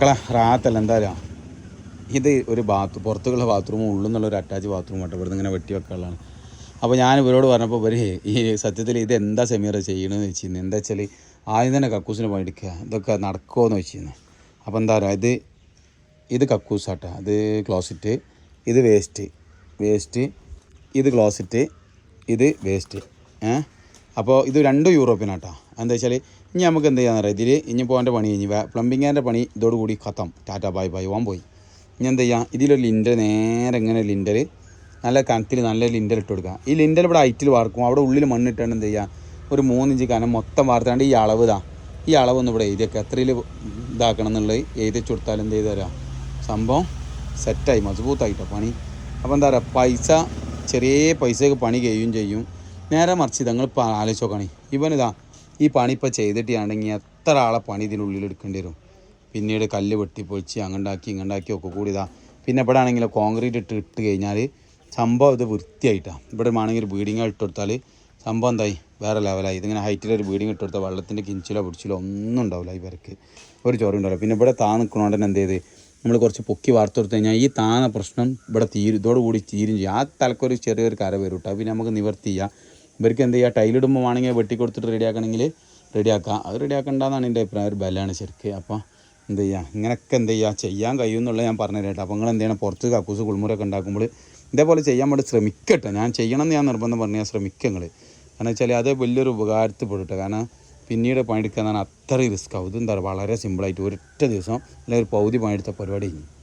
മക്കളെ റാത്തല്ല എന്താ ഇത് ഒരു ബാത്ത് പുറത്തുള്ള ബാത്റൂമും ഉള്ളിൽ ഒരു അറ്റാച്ച് ബാത്റൂം ആട്ടോ ഇവിടുന്ന് ഇങ്ങനെ വെട്ടി വെക്കാനുള്ളതാണ്. അപ്പോൾ ഞാൻ ഇവരോട് പറഞ്ഞപ്പോൾ ഇവർ ഈ സത്യത്തിൽ ഇത് എന്താ സെമീറ ചെയ്യണമെന്ന് വെച്ചിരുന്നു എന്താ വെച്ചാൽ ആദ്യം തന്നെ കക്കൂസിന് പണിയെടുക്കുക ഇതൊക്കെ നടക്കുമോ എന്ന് വെച്ചിരുന്നു അപ്പോൾ എന്താ പറയുക ഇത് ഇത് കക്കൂസാട്ടോ. അത് ക്ലോസറ്റ് ഇത് വേസ്റ്റ്. വേസ്റ്റ് ഇത് ക്ലോസറ്റ് ഇത് വേസ്റ്റ്. ഏ? അപ്പോൾ ഇത് രണ്ടും യൂറോപ്യനാട്ടോ. എന്താ വെച്ചാൽ ഇനി നമുക്ക് എന്ത് ചെയ്യാന്ന് പറയാം ഇതിൽ ഇനി പോകാന്റെ പണി കഴിഞ്ഞ് പ്ലംബിങ്ങിന്റെ പണി ഇതോടുകൂടി ഖത്തം. ടാറ്റ ബായ് ബായ് പോകാൻ പോയി. ഇനി എന്ത് ചെയ്യാം? ഇതിലൊരു ലിൻഡർ നേരെ ഇങ്ങനെ ലിൻഡർ നല്ല കനത്തിൽ നല്ല ലിൻഡർ ഇട്ട് കൊടുക്കുക ഈ ലിൻഡർ ഇവിടെ ഹൈറ്റിൽ വാർക്കും. അവിടെ ഉള്ളിൽ മണ്ണിട്ടാണ് എന്ത് ചെയ്യുക ഒരു മൂന്നിഞ്ച് കനം മൊത്തം വാർത്താണ്ട് ഈ അളവ് ഇതാ. ഈ അളവൊന്നും ഇവിടെ എഴുതിയൊക്കെ. എത്രയിൽ ഇതാക്കണം എന്നുള്ളത് എഴുതി കൊടുത്താൽ എന്ത് ചെയ്ത് തരാം? സംഭവം സെറ്റായി മജബൂത്തായിട്ടോ പണി. അപ്പോൾ എന്താ പറയുക? പൈസ ചെറിയ പൈസയൊക്കെ പണി കഴിയും ചെയ്യും. നേരെ മറിച്ച് ഇതങ്ങൾ ആലോചിച്ച് നോക്കണേ. ഇവനിതാ ഈ പണി ഇപ്പോൾ ചെയ്തിട്ടാണെങ്കിൽ എത്ര ആളെ പണി ഇതിനുള്ളിൽ എടുക്കേണ്ടി വരും. പിന്നീട് കല്ല് വെട്ടി പൊളിച്ച് അങ്ങണ്ടാക്കി ഇങ്ങണ്ടാക്കി ഒക്കെ കൂടി ഇതാ. പിന്നെ ഇവിടെ ആണെങ്കിൽ കോൺക്രീറ്റ് ഇട്ട് ഇട്ട് കഴിഞ്ഞാൽ സംഭവം ഇത് വൃത്തിയായിട്ടാണ് ഇവിടെ ആണെങ്കിൽ ബീഡിങ് ഇട്ട് കൊടുത്താൽ സംഭവം എന്തായി? വേറെ ലെവലായി ഇതിങ്ങനെ ഹൈറ്റിൽ ഒരു ബീഡിങ് ഇട്ട് കൊടുത്താൽ വെള്ളത്തിന്റെ കിഞ്ചിലോ പിടിച്ചിലോ ഒന്നും ഉണ്ടാവില്ല ഇവർക്ക് ഒരു ചോറ് ഉണ്ടാവില്ല. പിന്നെ ഇവിടെ താ നിൽക്കണോണ്ട് തന്നെ എന്ത് ചെയ്ത്? നമ്മൾ കുറച്ച് പൊക്കി വാർത്തു കൊടുത്തു കഴിഞ്ഞാൽ ഈ താന പ്രശ്നം ഇവിടെ തീരും. ഇതോടുകൂടി തീരും ചെയ്യും. ആ തലക്കൊരു ചെറിയൊരു കര വരും കേട്ടോ. പിന്നെ നമുക്ക് നിവർത്തി ചെയ്യാം. ഇവർക്ക് എന്ത് ചെയ്യുക? ടൈലിടുമ്പോൾ വേണമെങ്കിൽ വെട്ടി ആക്കണമെങ്കിൽ റെഡിയാക്കണമെങ്കിൽ റെഡിയാക്കാം അത് റെഡിയാക്കണ്ടെന്നാണ് എന്റെ അഭിപ്രായം. ഒരു ബലമാണ് ശരിക്ക്. അപ്പോൾ എന്ത് ചെയ്യുക? ഇങ്ങനെയൊക്കെ എന്ത് ചെയ്യുക? ചെയ്യാൻ കഴിയും എന്നുള്ള ഞാൻ പറഞ്ഞു കേട്ടോ. അപ്പോൾ നിങ്ങൾ എന്ത് ചെയ്യണം? പുറത്ത് കക്കൂസ് കുളിമുറൊക്കെ ഉണ്ടാക്കുമ്പോൾ ഇതേപോലെ ചെയ്യാൻ വേണ്ടി ശ്രമിക്കട്ടെ. ഞാൻ ചെയ്യണം എന്ന് ഞാൻ നിർബന്ധം പറഞ്ഞാൽ ശ്രമിക്കുക കാരണം വെച്ചാൽ അത് വലിയൊരു ഉപകാരത്തിൽ കാരണം പിന്നീട് പണിയെടുക്കുക എന്ന് അത്രയും റിസ്ക് ആവും. ഇതെന്താ പറയുക? വളരെ സിമ്പിളായിട്ട് ഒരൊറ്റ ദിവസം അല്ലെങ്കിൽ ഒരു പകുതി പണിയെടുത്ത പരിപാടി കഴിഞ്ഞു